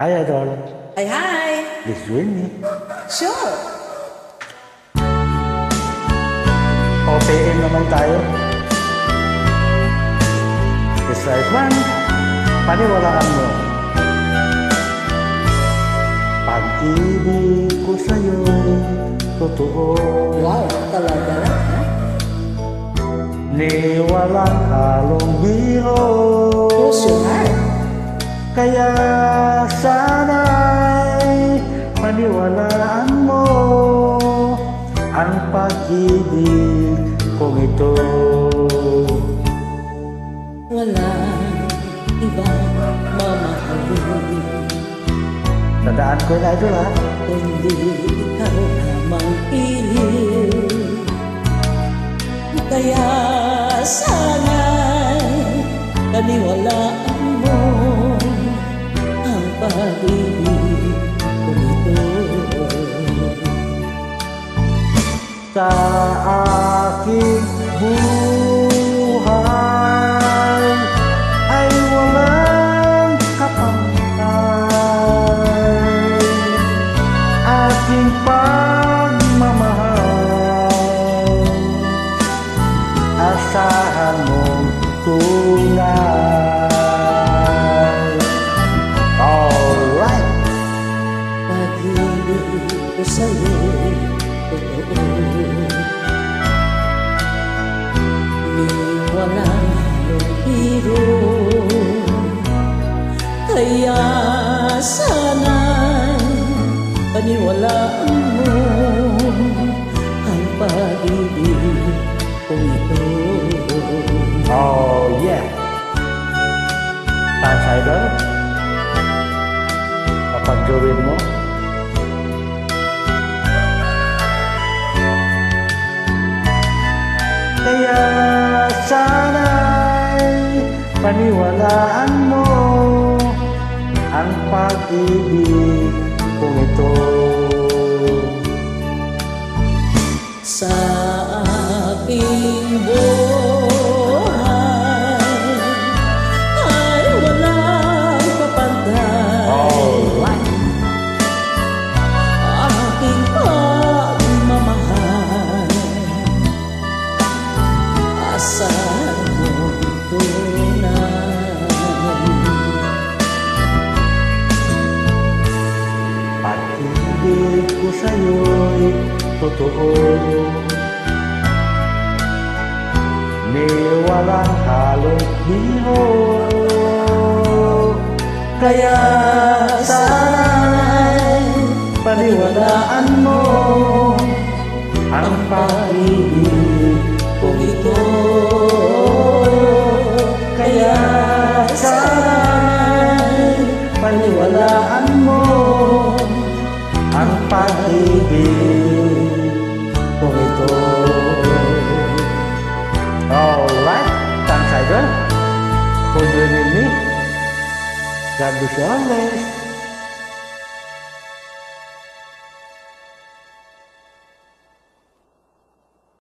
Hi, Idol. Hi, hi! Please join me. Sure! OPM naman tayo. Exercise 1. Paniwalaan mo. Pag-ibig ko sa'yo'y totoo. Wow, talaga lang? Ni walang halong biro. Personal. Kaya paniwalaan mo ang pag-ibig kong ito. Walang ibang mamahalin Tandaan ko yun, Idol, ha? Kundi ikaw lamang piling Kaya sana'y paniwalaan mo Ang pag-ibig tak akibat Kaya sana'y paniwalaan mo Ang pag-ibig kong ito Oh, yeah. Thanks, Idol. Kapag gawin mo, sana'y paniwalaan mo ang pag-ibig kong ito. Sa totoo. Ni walang halong biro Kaya sana'y paniwalaan mo. Ang pag-ibig kong ito idol for joining me. God.